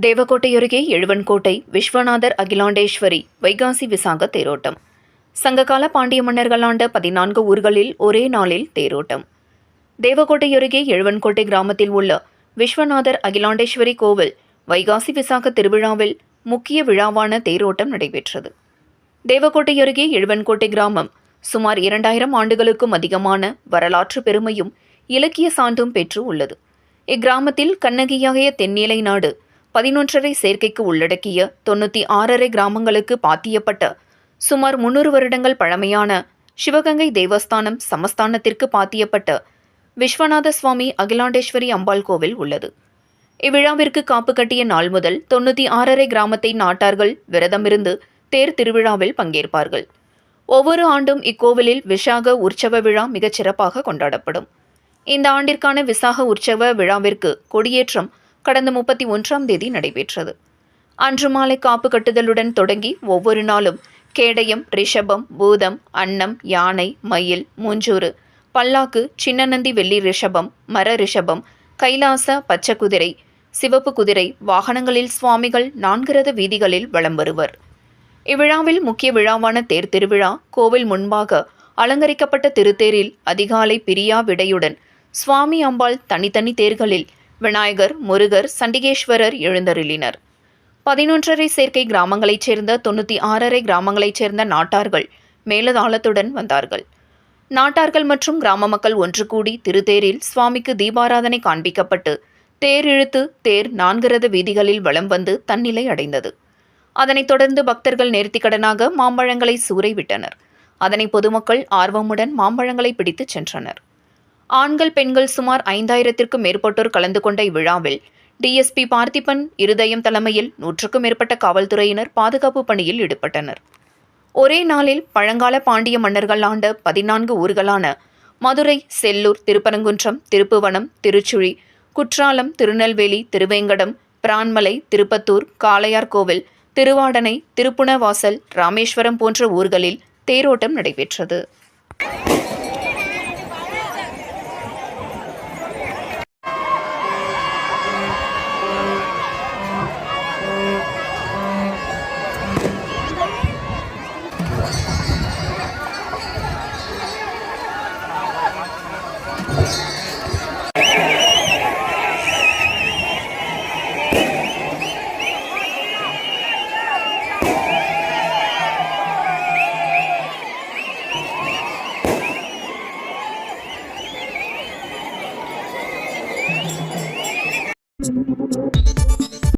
தேவக்கோட்டை அருகே எழுவன்கோட்டை விஸ்வநாதர் அகிலாண்டேஸ்வரி வைகாசி விசாக தேரோட்டம். சங்ககால பாண்டிய மன்னர்கள் ஆண்ட பதினான்கு ஊர்களில் ஒரே நாளில் தேரோட்டம். தேவக்கோட்டை அருகே எழுவன்கோட்டை கிராமத்தில் உள்ள விஸ்வநாதர் அகிலாண்டேஸ்வரி கோவில் வைகாசி விசாக திருவிழாவில் முக்கிய விழாவான தேரோட்டம் நடைபெற்றது. தேவக்கோட்டை அருகே எழுவன்கோட்டை கிராமம் சுமார் இரண்டாயிரம் ஆண்டுகளுக்கும் அதிகமான வரலாற்று பெருமையும் இலக்கிய சான்றும் பெற்று உள்ளது. இக்கிராமத்தில் கண்ணகியாகிய தென்னிலை நாடு பதினொன்றரை சேர்க்கைக்கு உள்ளடக்கிய தொண்ணூற்றி ஆறரை கிராமங்களுக்கு பாத்தியப்பட்ட சுமார் முன்னூறு வருடங்கள் பழமையான சிவகங்கை தேவஸ்தானம் சமஸ்தானத்திற்கு பாத்தியப்பட்ட விஸ்வநாத சுவாமி அகிலாண்டேஸ்வரி அம்பாள் கோவில் உள்ளது. இவ்விழாவிற்கு காப்பு கட்டிய நாள் முதல் தொண்ணூற்றி ஆறரை கிராமத்தை நாட்டார்கள் விரதமிருந்து தேர் திருவிழாவில் பங்கேற்பார்கள். ஒவ்வொரு ஆண்டும் இக்கோவிலில் விசாக உற்சவ விழா மிகச் சிறப்பாக கொண்டாடப்படும். இந்த ஆண்டிற்கான விசாக உற்சவ விழாவிற்கு கொடியேற்றம் கடந்த முப்பத்தி ஒன்றாம் தேதி நடைபெற்றது. அன்று மாலை காப்பு கட்டுதலுடன் தொடங்கி ஒவ்வொரு நாளும் கேடயம் ரிஷபம் பூதம் அன்னம் யானை மயில் மூஞ்சூறு பல்லாக்கு சின்னநந்தி வெள்ளி ரிஷபம் மர ரிஷபம் கைலாச பச்சை குதிரை சிவப்பு குதிரை வாகனங்களில் சுவாமிகள் நான்கிறத வீதிகளில் வலம் வருவர். இவ்விழாவில் முக்கிய விழாவான தேர் திருவிழா கோவில் முன்பாக அலங்கரிக்கப்பட்ட திருத்தேரில் அதிகாலை பிரியா விடையுடன் சுவாமி அம்பாள் தனித்தனி தேர்களில் விநாயகர் முருகர் சண்டிகேஸ்வரர் எழுந்தருளினர். பதினொன்றரை சேர்க்கை கிராமங்களைச் சேர்ந்த தொண்ணூற்றி ஆறரை கிராமங்களைச் சேர்ந்த நாட்டார்கள் மேலதாளத்துடன் வந்தார்கள். நாட்டார்கள் மற்றும் கிராம மக்கள் ஒன்று கூடி திருத்தேரில் சுவாமிக்கு தீபாராதனை காண்பிக்கப்பட்டு தேர் இழுத்து தேர் நான்கிறத வீதிகளில் வலம் வந்து தன்னிலை அடைந்தது. அதனைத் தொடர்ந்து பக்தர்கள் நேர்த்திக்கடனாக மாம்பழங்களை சூறை விட்டனர் அதனை பொதுமக்கள் ஆர்வமுடன் மாம்பழங்களை பிடித்துச் சென்றனர். ஆண்கள் பெண்கள் சுமார் ஐந்தாயிரத்திற்கும் மேற்பட்டோர் கலந்து கொண்ட இவ்விழாவில் டிஎஸ்பி பார்த்திபன் இருதயம் தலைமையில் நூற்றுக்கும் மேற்பட்ட காவல்துறையினர் பாதுகாப்பு பணியில் ஈடுபட்டனர். ஒரே நாளில் பழங்கால பாண்டிய மன்னர்கள் ஆண்ட பதினான்கு ஊர்களான மதுரை செல்லூர் திருப்பரங்குன்றம் திருப்புவனம் திருச்சுழி குற்றாலம் திருநெல்வேலி திருவேங்கடம் பிரான்மலை திருப்பத்தூர் காளையார்கோவில் திருவாடனை திருப்புணவாசல் ராமேஸ்வரம் போன்ற ஊர்களில் தேரோட்டம் நடைபெற்றது.